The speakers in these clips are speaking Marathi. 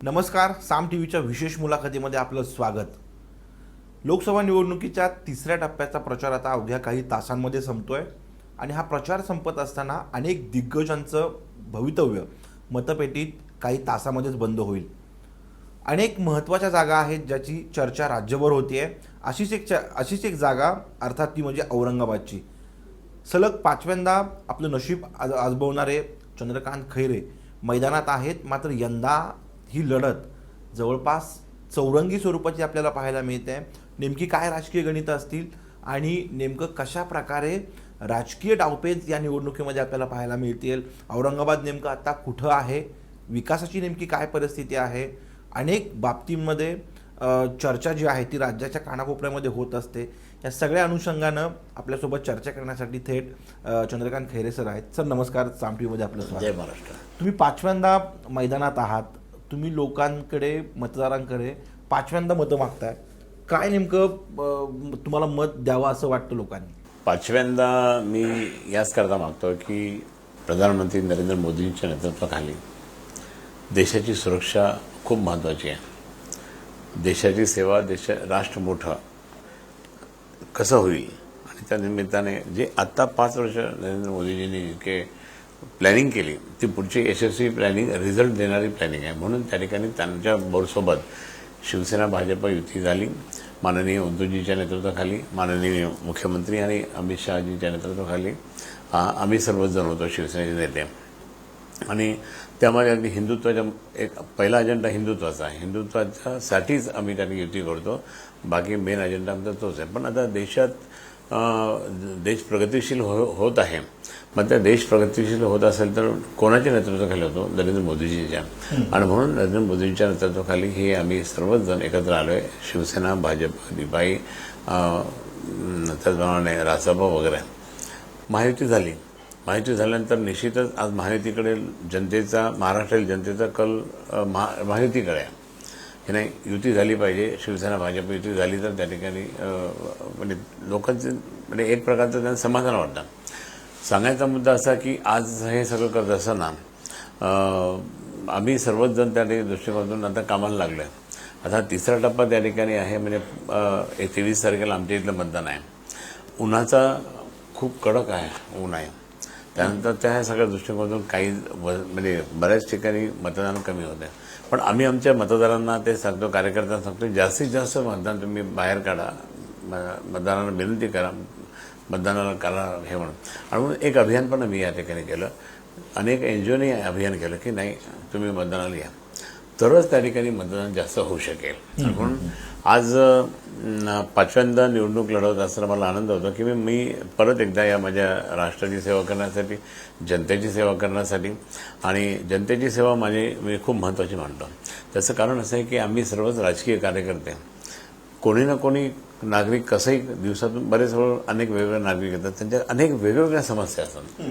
नमस्कार साम टी व्हीच्या विशेष मुलाखतीमध्ये आपलं स्वागत. लोकसभा निवडणुकीच्या तिसऱ्या टप्प्याचा प्रचार आता अवघ्या काही तासांमध्ये संपतोय आणि हा प्रचार संपत असताना अनेक दिग्गजांचं भवितव्य मतपेटीत काही तासामध्येच बंद होईल. अनेक महत्त्वाच्या जागा आहेत ज्याची चर्चा राज्यभर होती आहे अशीच एक च अशीच एक जागा अर्थात ती म्हणजे औरंगाबादची. सलग पाचव्यांदा आपलं नशीब आज आजबवणारे चंद्रकांत खैरे मैदानात आहेत मात्र यंदा ही लढत जवळपास चौरंगी स्वरूपाची आपल्याला पाहायला मिळते. नेमकी काय राजकीय गणितं असतील आणि नेमकं कशा प्रकारे राजकीय डावपेच या निवडणुकीमध्ये आपल्याला पाहायला मिळतील? औरंगाबाद नेमकं आता कुठं आहे? विकासाची नेमकी काय परिस्थिती आहे? अनेक बाबतींमध्ये चर्चा जी आहे ती राज्याच्या कानाकोपऱ्यामध्ये होत असते. या सगळ्या अनुषंगानं आपल्यासोबत चर्चा करण्यासाठी थेट चंद्रकांत खैरे सर आहेत. सर नमस्कार. सामटीमध्ये आपलं स्वागत. जय महाराष्ट्र. तुम्ही पाचव्यांदा मैदानात आहात. तुम्ही लोकांकडे मतदारांकडे पाचव्यांदा मतं मागताय. काय नेमकं तुम्हाला मत द्यावं असं वाटतं लोकांनी? पाचव्यांदा मी याच करता मागतो की प्रधानमंत्री नरेंद्र मोदींच्या नेतृत्वाखाली देशाची सुरक्षा खूप महत्त्वाची आहे. देशाची सेवा देश राष्ट्र मोठं कसं होईल? आणि त्या निमित्ताने जे आत्ता पाच वर्ष नरेंद्र मोदीजींनी इतके प्लॅनिंग केली. ती पुढची यशस्वी प्लॅनिंग रिझल्ट देणारी प्लॅनिंग आहे. म्हणून त्या ठिकाणी त्यांच्या बोर्डसोबत शिवसेना भाजप युती झाली. माननीय उद्धवजीच्या नेतृत्वाखाली माननीय मुख्यमंत्री आणि अमित शहाजींच्या नेतृत्वाखाली आम्ही सर्वच जण होतो शिवसेनेचे नेते. आणि त्यामध्ये अगदी हिंदुत्वाच्या एक पहिला अजेंडा हिंदुत्वाचा आहे. हिंदुत्वाच्यासाठीच आम्ही त्यांनी युती करतो. बाकी मेन अजेंडा आमचा तोच आहे. पण आता देशात देश प्रगतिशील हो होत आहे. मग त्या देश प्रगतिशील होत असेल तर कोणाच्या नेतृत्वाखाली होतो? नरेंद्र मोदीजीच्या. आणि म्हणून नरेंद्र मोदींच्या नेतृत्वाखाली हे आम्ही सर्वच जण एकत्र आलोय. शिवसेना भाजप दिपाई त्याचप्रमाणे रासपा वगैरे. महायुती झाली. महायुती झाल्यानंतर निश्चितच आज महायुतीकडे जनतेचा महाराष्ट्रातील जनतेचा कल महा महायुतीकडे आहे. की नाही युती झाली पाहिजे शिवसेना भाजप युती झाली तर त्या ठिकाणी म्हणजे लोकांचे म्हणजे एक प्रकारचं त्यांना समाधान वाटतं. सांगायचा मुद्दा असा की आज हे सगळं करत असताना आम्ही सर्वच जण त्या ठिकाणी दृष्टिकोनातून आता कामाला लागलो आहे आता तिसरा टप्पा त्या ठिकाणी आहे म्हणजे तेवीस तारखेला आमच्या इथलं मतदान आहे. उन्हाचा खूप कडक आहे ऊन आहे. त्यानंतर त्या सगळ्या दृष्टिकोनातून काही म्हणजे बऱ्याच ठिकाणी मतदान कमी होत पण आम्ही आमच्या मतदारांना ते सांगतो कार्यकर्त्यांना सांगतो जास्तीत जास्त मतदान तुम्ही बाहेर काढा म- मतदारांना विनंती करा मतदानाला करा हे म्हणून. आणि म्हणून एक अभियान पण आम्ही या ठिकाणी केलं. अनेक एन जी ओने अभियान केलं की नाही तुम्ही मतदानाला या. तरच त्या ठिकाणी मतदान जास्त होऊ शकेल. म्हणून आज पाचव्यांदा निवडणूक लढवत असताना मला आनंद होतो की मी मी परत एकदा या माझ्या राष्ट्राची सेवा करण्यासाठी जनतेची सेवा करण्यासाठी आणि जनतेची सेवा माझी मी खूप महत्त्वाची मानतो. त्याचं कारण असं आहे की आम्ही सर्वच राजकीय कार्यकर्ते. कोणी ना कोणी नागरिक कसंही दिवसातून बरेच वेळ अनेक वेगवेगळे नागरिक येतात. त्यांच्या अनेक वेगवेगळ्या समस्या असतात.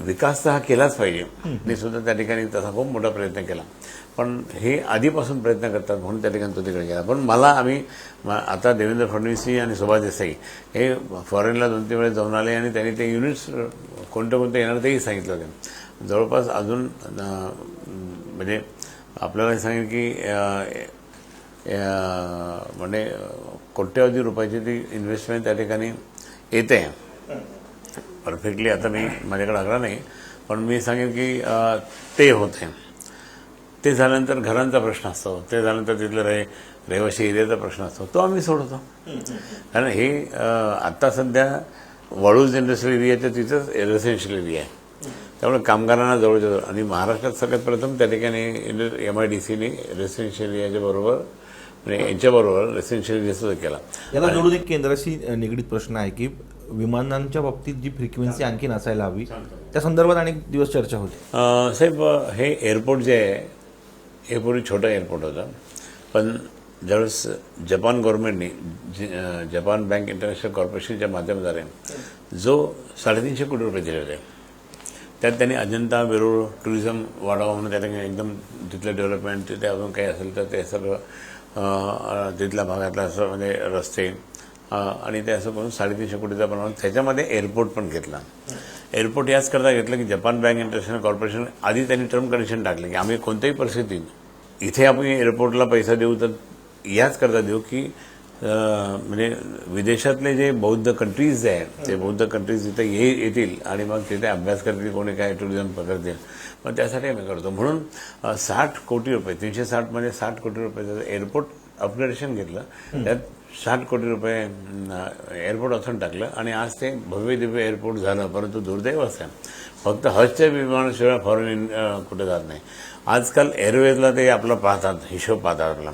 विकास तर हा केलाच पाहिजे. मी सुद्धा त्या ठिकाणी तसा खूप मोठा प्रयत्न केला. पण हे आधीपासून प्रयत्न करतात म्हणून त्या ठिकाणी तो तिकडे गेला पण मला आम्ही म- आता देवेंद्र फडणवीसजी आणि सुभाष देसाई हे फॉरेनला दोन तीन वेळेस जाऊन आले आणि त्यांनी ते युनिट्स कोणते कोणते येणार तेही सांगितलं होते. जवळपास अजून म्हणजे आपल्याला सांगेन सांगेल की म्हणजे कोट्यवधी रुपयाची ती इन्व्हेस्टमेंट त्या ठिकाणी येते. परफेक्टली आता मी माझ्याकडे आग्रह नाही पण मी सांगेन की ते होते. ते झाल्यानंतर घरांचा प्रश्न असतो. ते झाल्यानंतर तिथलं रे रहिवाशी एरियाचा प्रश्न असतो. तो आम्ही सोडवतो. कारण हे अं, आता सध्या वाळूज इंडस्ट्रियल एरियाच्या तिथंच रेसिडेन्शियल एरिया आहे. त्यामुळे कामगारांना जवळजवळ आणि महाराष्ट्रात सगळ्यात प्रथम त्या ठिकाणी एम आय डी सीने रेसिडेन्शियल एरियाच्या बरोबर म्हणजे यांच्याबरोबर रेसिडेन्शियल एरिया सुद्धा केला. याला जोडून एक केंद्राशी निगडीत प्रश्न आहे की विमानांच्या बाबतीत जी फ्रिक्वेन्सी आणखी नसायला हवी त्या संदर्भात अनेक दिवस चर्चा होती. साहेब हे एअरपोर्ट जे आहे हे पूर्वी छोटं एअरपोर्ट होतं. पण ज्यावेळेस जपान गव्हर्नमेंटने जपान बँक इंटरनॅशनल कॉर्पोरेशनच्या माध्यमाद्वारे जो साडेतीनशे कोटी रुपये दिले होते त्यात त्यांनी अजंता वेरूळ टुरिझम वाढावा म्हणून त्या एकदम तिथलं डेव्हलपमेंट तिथे अजून काही असेल तर ते सगळं तिथल्या भागातला असं म्हणजे रस्ते आणि ते असं करून साडेतीनशे कोटीचा बनवून त्याच्यामध्ये एअरपोर्ट पण घेतला. एअरपोर्ट याच करता घेतलं की जपान बँक इंटरनॅशनल कॉर्पोरेशन आधी त्यांनी टर्म कंडिशन टाकले की आम्ही कोणत्याही परिस्थितीत इथे आपण एअरपोर्टला पैसा देऊ तर याच करता देऊ की म्हणजे विदेशातले जे बौद्ध कंट्रीज आहेत ते बौद्ध कंट्रीज इथे ये येतील आणि मग तिथे अभ्यास करतील कोणी काय टुरिझम करतील मग त्यासाठी आम्ही करतो. म्हणून साठ कोटी रुपये तीनशे साठ म्हणजे साठ कोटी रुपयाचं एअरपोर्ट अपग्रेडेशन घेतलं त्यात साठ कोटी रुपये एअरपोर्ट असून टाकलं आणि आज ते भव्य दिव्य एअरपोर्ट झालं परंतु दुर्दैव असं. फक्त हजच्या विमानाशिवाय फॉरेन कुठे जात नाही. आजकाल एअरवेजला ते आपलं पाहतात हिशोब पाहतात आपला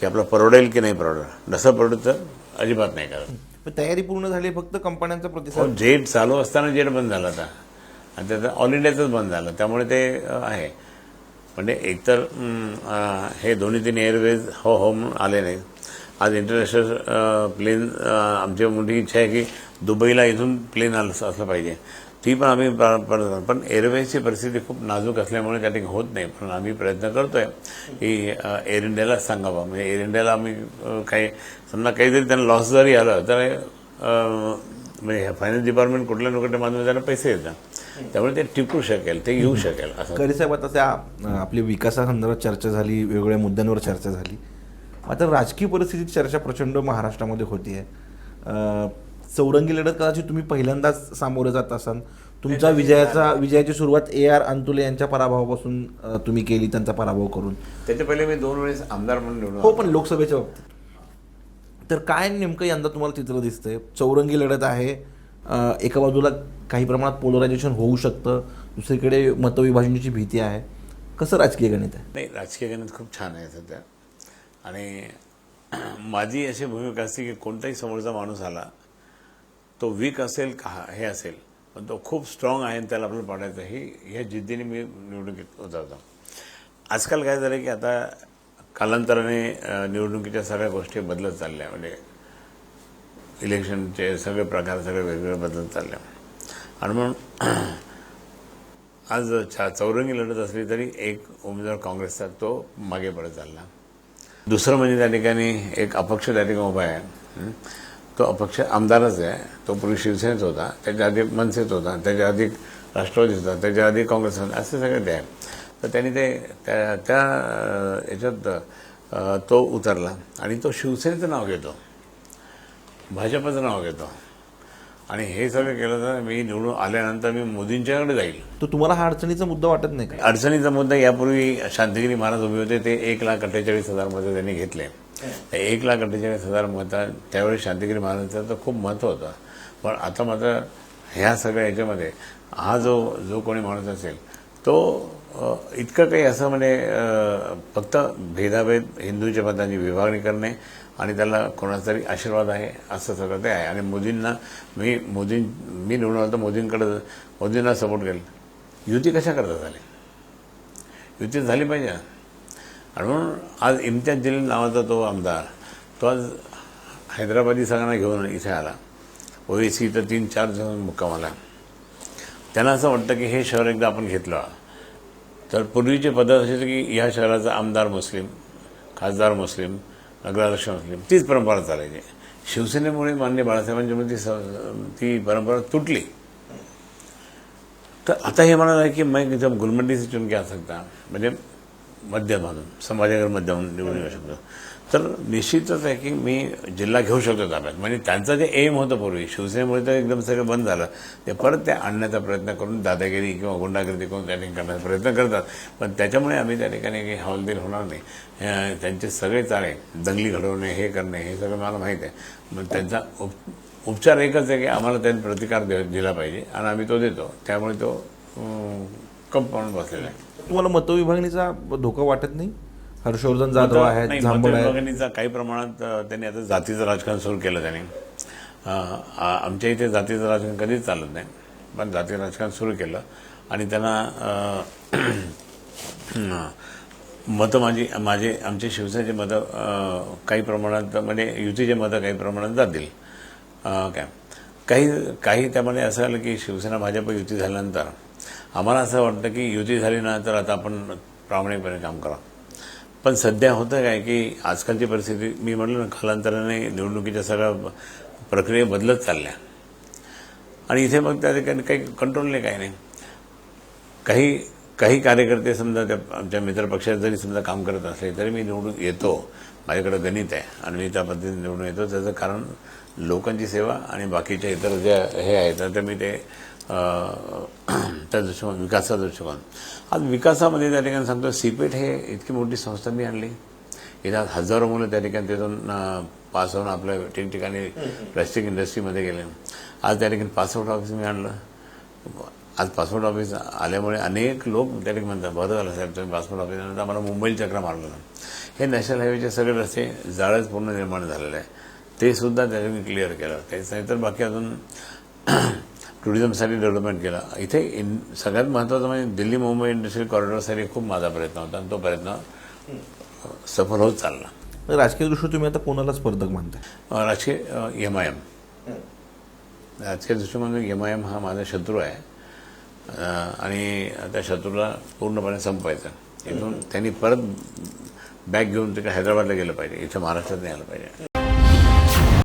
की आपलं परवडेल की नाही परवडेल. जसं परवडत तर अजिबात नाही करत. तयारी पूर्ण झाली फक्त कंपन्यांचा प्रतिसाद? हो जेट चालू असताना जेट बंद झाला होता आणि त्याचं ऑल इंडियाचंच बंद झालं. त्यामुळे ते आहे. म्हणजे एकतर हे दोन्ही तीन एअरवेज हो हो म्हणून आले नाहीत. आज इंटरनॅशनल प्लेन आमची मोठी इच्छा आहे की दुबईला इथून प्लेन आलं असलं पाहिजे. ती पण आम्ही पण एअरवेजची परिस्थिती खूप नाजूक असल्यामुळे त्या ठिकाणी होत नाही. पण आम्ही प्रयत्न करतोय की एअर इंडियाला सांगावा. म्हणजे एअर इंडियाला आम्ही काही समजा काहीतरी त्यांना लॉस जरी आलं तर म्हणजे फायनान्स डिपार्टमेंट कुठल्या ना कुठल्या माध्यमात त्यांना पैसे येतात त्यामुळे ते टिकू शकेल ते येऊ शकेल असं. खरी साहेब आता त्या आपली विकासासंदर्भात चर्चा झाली वेगवेगळ्या मुद्द्यांवर चर्चा झाली. आता राजकीय परिस्थितीत चर्चा प्रचंड महाराष्ट्रामध्ये होतीये. अं, चौरंगी लढत कदाचित तुम्ही पहिल्यांदाच सामोरे जात असाल. तुमचा विजयाचा विजयाची सुरुवात ए आर अंतुले यांच्या पराभवापासून तुम्ही केली त्यांचा पराभव करून. त्याच्या पहिले मी दोन वेळेस आमदार म्हणून निवडून हो. पण लोकसभेच्या बाबतीत. तर काय नेमकं यंदा तुम्हाला चित्र दिसतंय? चौरंगी लढत आहे. एका बाजूला काही प्रमाणात पोलरायझेशन होऊ शकतं. दुसरीकडे मतविभाजनाची भीती आहे. कसं राजकीय गणित आहे? नाही राजकीय गणित खूप छान आहे सध्या. आणि माझी अशी भूमिका असते की कोणताही समोरचा माणूस आला तो वीक असेल का हे असेल पण तो खूप स्ट्रॉंग आहे आणि त्याला आपल्याला पाडायचं ही ह्या जिद्दीने मी निवडणुकीत उतरतो आजकाल काय झालं की आता कालांतराने निवडणुकीच्या सगळ्या गोष्टी बदलत चालल्या म्हणजे इलेक्शनचे सगळे प्रकार सगळे वेगवेगळे बदलत चालले. आणि म्हणून आज चौरंगी लढत असली तरी एक उमेदवार काँग्रेसचा तो मागे पडत चालला. दुसरं म्हणजे त्या ठिकाणी एक अपक्ष त्या ठिकाणी उभा आहे. तो अपक्ष आमदारच आहे. तो पूर्वी शिवसेनेत होता. त्याच्या आधी मनसेत होता. त्याच्या आधी राष्ट्रवादीत होता. त्याच्या आधी काँग्रेस होता. असे सगळे ते आहे तर त्यांनी ते त्या त्या याच्यात तो उतरला. आणि तो शिवसेनेचं नाव घेतो. भाजपचं नाव घेतो. आणि हे सगळं केलं तर मी निवडून आल्यानंतर मी मोदींच्याकडे जाईल. तर तुम्हाला हा अडचणीचा मुद्दा वाटत नाही का? अडचणीचा मुद्दा यापूर्वी शांतिगिरी महाराज उभे होते ते एक लाख अठ्ठेचाळीस हजार मतं त्यांनी घेतले. एक लाख अठ्ठेचाळीस हजार मतं त्यावेळी शांतिगिरी महाराजांचं तर खूप महत्त्व होतं. पण आता मात्र ह्या सगळ्या याच्यामध्ये हा जो जो कोणी माणूस असेल तो इतकं काही असं म्हणजे फक्त भेदाभेद हिंदूच्या मतांची विभागणी करणे आणि त्याला कोणाचा तरी आशीर्वाद आहे असं सगळं ते आहे. आणि मोदींना मी मोदी मी निवडून आलो तर मोदींकडे मोदींना सपोर्ट केलं युती कशा करता झाली? युती झाली पाहिजे. आणि म्हणून आज इम्तियाज जलील नावाचा तो आमदार तो आज हैदराबादी सगळ्यांना घेऊन इथे आला. ओवेसी इथं तीन चार जण मुक्कामाला. त्यांना असं वाटतं की हे शहर एकदा आपण घेतलं. तर पूर्वीचे पद्धत अशी होती की या शहराचा आमदार मुस्लिम खासदार मुस्लिम नगराध्यक्ष मुस्लिम तीच परंपरा चालायची. शिवसेनेमुळे मान्य बाळासाहेबांच्यामुळे ती स- ती परंपरा तुटली. तर आता हे म्हणाल की मग एकदम गुलमंडी से चुन के? आ सकता म्हणजे मध्य म्हणून समाजाकडे मध्य म्हणून निवडून येऊ शकतो. तर निश्चितच आहे की मी जिल्हा घेऊ शकतो ताब्यात. म्हणजे त्यांचं जे एम होतं पूर्वी शिवसेनेमुळे तर एकदम सगळं बंद झालं. ते परत ते आणण्याचा प्रयत्न करून दादागिरी किंवा गुंडागिरी करून त्या ठिकाणी करण्याचा प्रयत्न करतात. पण त्याच्यामुळे आम्ही त्या ठिकाणी काही हवालदिल होणार नाही. त्यांचे सगळे चाळे दंगली घडवणे हे करणे हे सगळं मला माहीत आहे. मग त्यांचा उप उपचार एकच आहे की आम्हाला त्यांनी प्रतिकार दिला पाहिजे आणि आम्ही तो देतो. त्यामुळे तो कंपाऊंड बसलेला आहे. तुम्हाला मतविभागणीचा धोका वाटत नाही? हर्षवर्धन जाधव आहेत झांबड काही प्रमाणात त्यांनी आता जातीचं राजकारण सुरू केलं त्यांनी. आमच्या इथे जातीचं राजकारण कधीच चालत नाही. पण जातीचं राजकारण सुरू केलं. आणि त्यांना मतं माझी माझे आमचे शिवसेनेचे मतं काही प्रमाणात म्हणजे युतीचे मतं काही प्रमाणात जातील. काय? काही काही त्यामध्ये असं झालं की शिवसेना भाजप युती झाल्यानंतर आम्हाला असं वाटतं की युती झाली ना तर आता आपण प्रामाणिकपणे काम करा. पण सध्या होतं काय की आजकालची परिस्थिती मी म्हटलं ना कालांतराने निवडणुकीच्या सगळ्या प्रक्रिया बदलत चालल्या. आणि इथे मग त्या ठिकाणी काही कंट्रोल नाही काही नाही. काही काही कार्यकर्ते समजा त्या आमच्या मित्रपक्षात जरी समजा काम करत असले तरी मी निवडून येतो. माझ्याकडे गणित आहे. आणि मी त्या पद्धतीने निवडून येतो. त्याचं कारण लोकांची सेवा आणि बाकीच्या इतर ज्या हे आहेत तर मी ते त्या दृष्टिकोन विकासाचा दृष्टिकोन. आज विकासामध्ये त्या ठिकाणी सांगतो सीपेट हे इतकी मोठी संस्था मी आणली. इथं आज हजारो मुलं त्या ठिकाणी तिथून पास होऊन आपल्या ठिकठिकाणी प्लॅस्टिक इंडस्ट्रीमध्ये गेले. आज त्या ठिकाणी पासपोर्ट ऑफिस मी आणलं. आज पासपोर्ट ऑफिस आल्यामुळे अनेक लोक त्या ठिकाणी म्हणतात बरं झालं साहेब तुम्ही पासपोर्ट ऑफिस आणलं. तर आम्हाला मुंबईला चक्र मारलं. हे नॅशनल हायवेचे सगळे रस्ते जाळच पूर्ण निर्माण झालेलं आहे ते सुद्धा त्या ठिकाणी क्लिअर केलं. तेच नाही तर बाकी अजून टुरिझमसाठी डेव्हलपमेंट केलं. इथे इन सगळ्यात महत्त्वाचं म्हणजे दिल्ली मुंबई इंडस्ट्रियल कॉरिडॉरसाठी खूप माझा प्रयत्न होता आणि तो प्रयत्न सफल होत चालला. राजकीय दृष्ट्या तुम्ही आता कोणाला स्पर्धक मानताय. राजकीय एम आय एम राजकीय दृष्टिकोनातून एम आय एम हा माझा शत्रू आहे. आणि त्या शत्रूला पूर्णपणे संपवायचं. इथून त्यांनी परत बॅग घेऊन ते हैदराबादला गेलं पाहिजे. इथं महाराष्ट्रात नाही आलं पाहिजे.